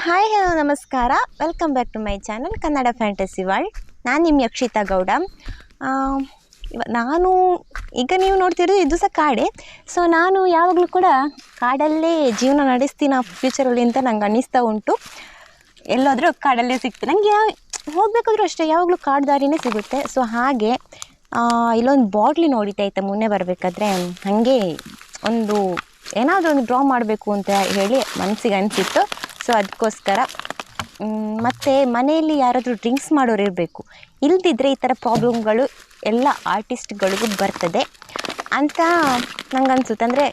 Hi hello ನಮಸ್ಕಾರ. Welcome back to my channel Kannada fantasy world ನಾನು ನಿಮ್ಮ ಯಕ್ಷಿತಾ ಗೌಡ. ಇವ ನಾನು, ಈಗ ನೀವು ನೋಡ್ತಿರೋದು ಇದು ಸಹ ಕಾಡೆ. ಸೊ ನಾನು ಯಾವಾಗಲೂ ಕೂಡ ಕಾಡಲ್ಲೇ ಜೀವನ ನಡೆಸ್ತೀನಿ ಫ್ಯೂಚರಲ್ಲಿ ಅಂತ ನಂಗೆ ಅನ್ನಿಸ್ತಾ ಉಂಟು. ಎಲ್ಲಾದರೂ ಕಾಡಲ್ಲೇ ಸಿಗ್ತದೆ ನನಗೆ ಯಾವ, ಹೋಗಬೇಕಾದ್ರೂ ಅಷ್ಟೇ, ಯಾವಾಗಲೂ ಕಾಡು ದಾರಿನೇ ಸಿಗುತ್ತೆ. ಸೊ ಹಾಗೆ ಇಲ್ಲೊಂದು ಬಾಟ್ಲಿ ನೋಡಿದ್ದೆ ಆಯಿತಾ, ಮುನ್ನೆ ಬರಬೇಕಾದ್ರೆ. ಹಾಗೆ ಒಂದು ಏನಾದರೂ ಒಂದು ಡ್ರಾ ಮಾಡಬೇಕು ಅಂತ ಹೇಳಿ ಮನಸ್ಸಿಗೆ ಅನಿಸಿತ್ತು. ಸೊ ಅದಕ್ಕೋಸ್ಕರ ಮತ್ತು ಮನೆಯಲ್ಲಿ ಯಾರಾದರೂ ಡ್ರಿಂಕ್ಸ್ ಮಾಡೋರು ಇರಬೇಕು. ಇಲ್ದಿದ್ರೆ ಈ ಥರ ಪ್ರಾಬ್ಲಮ್ಗಳು ಎಲ್ಲ ಆರ್ಟಿಸ್ಟ್ಗಳಿಗೂ ಬರ್ತದೆ. ಅಂತ ನಂಗೆ ಅನಿಸುತ್ತೆ ಅಂದರೆ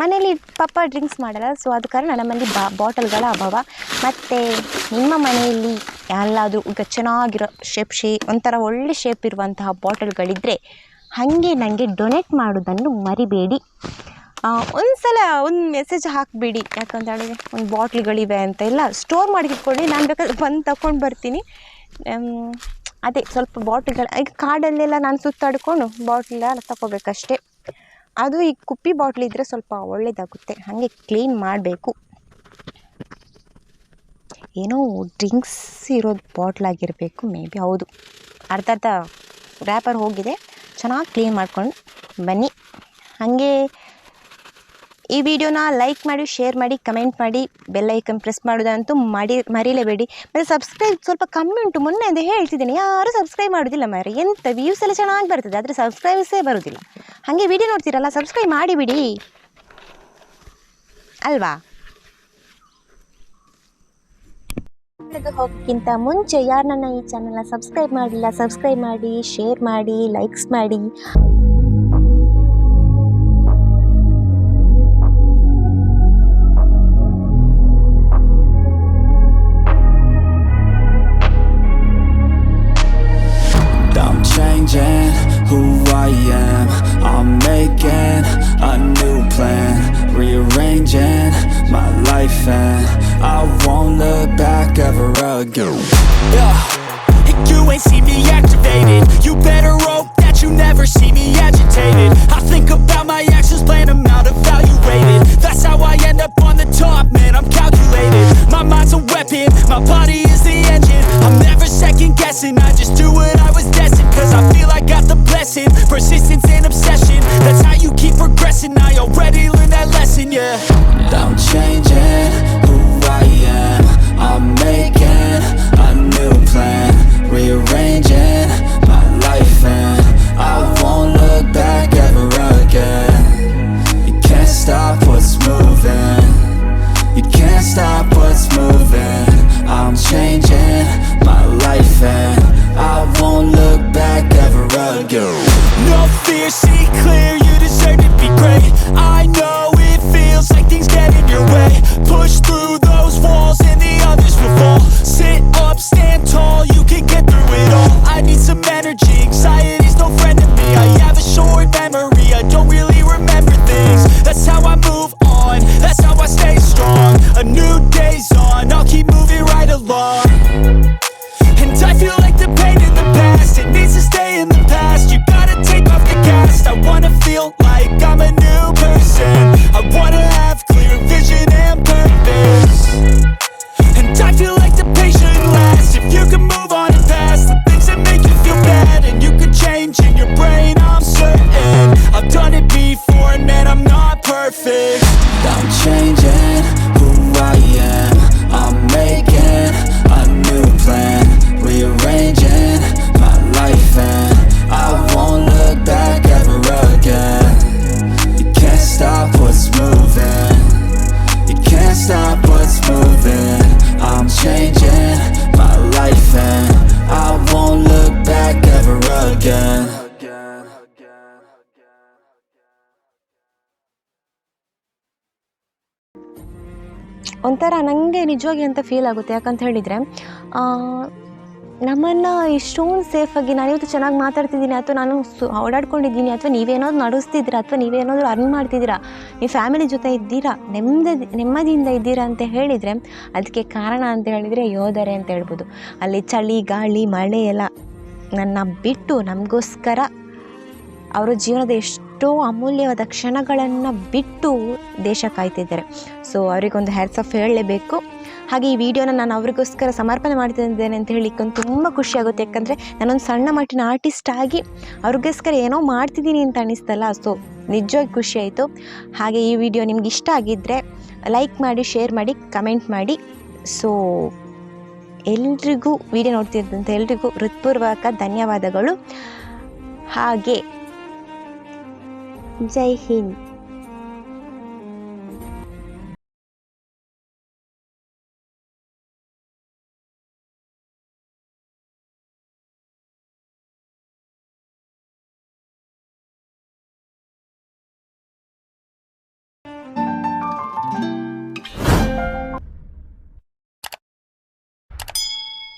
ಮನೇಲಿ ಪಾಪ ಡ್ರಿಂಕ್ಸ್ ಮಾಡಲ್ಲ. ಸೊ ಆದ ಕಾರಣ ನಮ್ಮಲ್ಲಿ ಬಾ ಬಾಟಲ್ಗಳ ಅಭಾವ. ಮತ್ತು ನಿಮ್ಮ ಮನೆಯಲ್ಲಿ ಎಲ್ಲಾದರೂ ಈಗ ಚೆನ್ನಾಗಿರೋ ಶೇಪ್ ಶೇ, ಒಂಥರ ಒಳ್ಳೆ ಶೇಪ್ ಇರುವಂತಹ ಬಾಟಲ್ಗಳಿದ್ದರೆ ಹಾಗೆ ನನಗೆ ಡೊನೇಟ್ ಮಾಡೋದನ್ನು ಮರಿಬೇಡಿ. ಒಂದು ಸಲ ಒಂದು ಮೆಸೇಜ್ ಹಾಕಿಬಿಡಿ. ಯಾಕಂತ ಹೇಳಿದ್ರೆ ಒಂದು ಬಾಟ್ಲ್ಗಳಿವೆ ಅಂತ ಎಲ್ಲ ಸ್ಟೋರ್ ಮಾಡಿ ಇಟ್ಕೊಳ್ಳಿ. ನಾನು ಬೇಕಾದ್ರೆ ಬಂದು ತಗೊಂಡು ಬರ್ತೀನಿ. ಅದೇ ಸ್ವಲ್ಪ ಬಾಟ್ಲ್ಗಳು, ಈಗ ಕಾಡಲ್ಲೆಲ್ಲ ನಾನು ಸುತ್ತಾಡ್ಕೊಂಡು ಬಾಟ್ಲೆಲ್ಲ ತಗೋಬೇಕಷ್ಟೇ ಅದು ಈ ಕುಪ್ಪಿ ಬಾಟ್ಲ್ ಇದ್ದರೆ ಸ್ವಲ್ಪ ಒಳ್ಳೆಯದಾಗುತ್ತೆ ಹಾಗೆ ಕ್ಲೀನ್ ಮಾಡಬೇಕು. ಏನೋ ಡ್ರಿಂಕ್ಸ್ ಇರೋದು ಬಾಟ್ಲ್ ಆಗಿರಬೇಕು, ಮೇ ಬಿ ಹೌದು. ಅರ್ಧ ಅರ್ಧ ರ್ಯಾಪರ್ ಹೋಗಿದೆ. ಚೆನ್ನಾಗಿ ಕ್ಲೀನ್ ಮಾಡ್ಕೊಂಡು ಬನ್ನಿ. ಹಾಗೆ ಈ ವಿಡಿಯೋನ ಲೈಕ್ ಮಾಡಿ, ಶೇರ್ ಮಾಡಿ, ಕಮೆಂಟ್ ಮಾಡಿ, ಬೆಲ್ ಐಕನ್ ಪ್ರೆಸ್ ಮಾಡೋದಂತೂ ಮಾಡಿ, ಮರೀಲೇಬೇಡಿ. ಮತ್ತು ಸಬ್ಸ್ಕ್ರೈಬ್ ಸ್ವಲ್ಪ ಕಮ್ಮಿ ಉಂಟು. ಮೊನ್ನೆ ಅಂತ ಹೇಳ್ತಿದ್ದೀನಿ. ಯಾರೂ ಸಬ್ಸ್ಕ್ರೈಬ್ ಮಾಡೋದಿಲ್ಲ ಮಾರಿ ಎಂತ ವ್ಯೂಸ್ ಎಲ್ಲ ಚೆನ್ನಾಗಿ ಬರ್ತದೆ. ಆದರೆ ಸಬ್ಸ್ಕ್ರೈಬ್ಸೇ ಬರೋದಿಲ್ಲ. ಹಾಗೆ ವಿಡಿಯೋ ನೋಡ್ತೀರಲ್ಲ ಸಬ್ಸ್ಕ್ರೈಬ್ ಮಾಡಿಬಿಡಿ ಅಲ್ವಾ? ಹೋಗೋಕ್ಕಿಂತ ಮುಂಚೆ ಯಾರು ನನ್ನ ಈ ಚಾನಲ್ನ ಸಬ್ಸ್ಕ್ರೈಬ್ ಮಾಡಿಲ್ಲ ಸಬ್ಸ್ಕ್ರೈಬ್ ಮಾಡಿ ಶೇರ್ ಮಾಡಿ ಲೈಕ್ಸ್ ಮಾಡಿ. Again. Yeah, you ain't see me activated. You better hope that you never see me agitated. I think about my actions, plan them out, evaluated. That's how I end up on the top, man. I'm calculated. My mind's a weapon, my body is the engine. I'm never second guessing, I just do what I was destined. Cause I feel I got the blessing, persistence and obsession. That's how you keep progressing. I already learned that lesson, yeah. go. No fear, she clear. Feel like the pain shouldn't last If you can move on and past The things that make you feel bad And you can change in your brain, I'm certain. I've done it before and man, I'm not perfect. I'm changing ಒಂಥರ ನನಗೆ ನಿಜವಾಗಿ ಅಂತ feel ಆಗುತ್ತೆ. ಯಾಕಂತ ಹೇಳಿದರೆ ನಮ್ಮನ್ನು ಇಷ್ಟೊಂದು ಸೇಫಾಗಿ ನಾನಿವತ್ತು ಚೆನ್ನಾಗಿ ಮಾತಾಡ್ತಿದ್ದೀನಿ ಅಥವಾ ನಾನು ಸು, ಓಡಾಡ್ಕೊಂಡಿದ್ದೀನಿ ಅಥವಾ ನೀವೇನಾದ್ರು ನಡೆಸ್ತಿದ್ದೀರಾ ಅಥವಾ ನೀವೇನಾದರೂ ಅರ್ನ್ ಮಾಡ್ತಿದ್ದೀರಾ, ನೀವು ಫ್ಯಾಮಿಲಿ ಜೊತೆ ಇದ್ದೀರಾ, ನೆಮ್ಮದಿ, ನೆಮ್ಮದಿಯಿಂದ ಇದ್ದೀರಾ ಅಂತ ಹೇಳಿದರೆ ಅದಕ್ಕೆ ಕಾರಣ ಅಂತ ಹೇಳಿದರೆ ಯೋಧರೆ ಅಂತ ಹೇಳ್ಬೋದು. ಅಲ್ಲಿ ಚಳಿ, ಗಾಳಿ, ಮಳೆ ಎಲ್ಲ ನನ್ನ ಬಿಟ್ಟು ನಮಗೋಸ್ಕರ ಅವರ ಜೀವನದ ಎಷ್ಟೋ ಅಮೂಲ್ಯವಾದ ಕ್ಷಣಗಳನ್ನು ಬಿಟ್ಟು ದೇಶ ಕಾಯ್ತಿದ್ದಾರೆ. ಸೊ ಅವರಿಗೊಂದು ಹ್ಯಾಟ್ಸ್ ಆಫ್ ಹೇಳಲೇಬೇಕು. ಹಾಗೆ ಈ ವಿಡಿಯೋನ ನಾನು ಅವ್ರಿಗೋಸ್ಕರ ಸಮರ್ಪಣೆ ಮಾಡ್ತಿದ್ದೇನೆ ಅಂತ ಹೇಳಿಕೊಂಡು ತುಂಬ ಖುಷಿಯಾಗುತ್ತೆ ಯಾಕಂದರೆ ನಾನೊಂದು ಸಣ್ಣ ಮಟ್ಟಿನ ಆರ್ಟಿಸ್ಟ್ ಆಗಿ ಅವ್ರಿಗೋಸ್ಕರ ಏನೋ ಮಾಡ್ತಿದ್ದೀನಿ ಅಂತ ಅನಿಸ್ತಲ್ಲ ಸೊ ನಿಜವಾಗಿ ಖುಷಿ ಆಯಿತು. ಹಾಗೆ ಈ ವಿಡಿಯೋ ನಿಮ್ಗೆ ಇಷ್ಟ ಆಗಿದ್ದರೆ ಲೈಕ್ ಮಾಡಿ ಶೇರ್ ಮಾಡಿ ಕಮೆಂಟ್ ಮಾಡಿ. ಸೊ ಎಲ್ರಿಗೂ ವಿಡಿಯೋ ನೋಡ್ತಿದ್ದಂಥ ಎಲ್ರಿಗೂ ಹೃತ್ಪೂರ್ವಕ ಧನ್ಯವಾದಗಳು. ಹಾಗೆ ಜೈ ಹಿಂದ್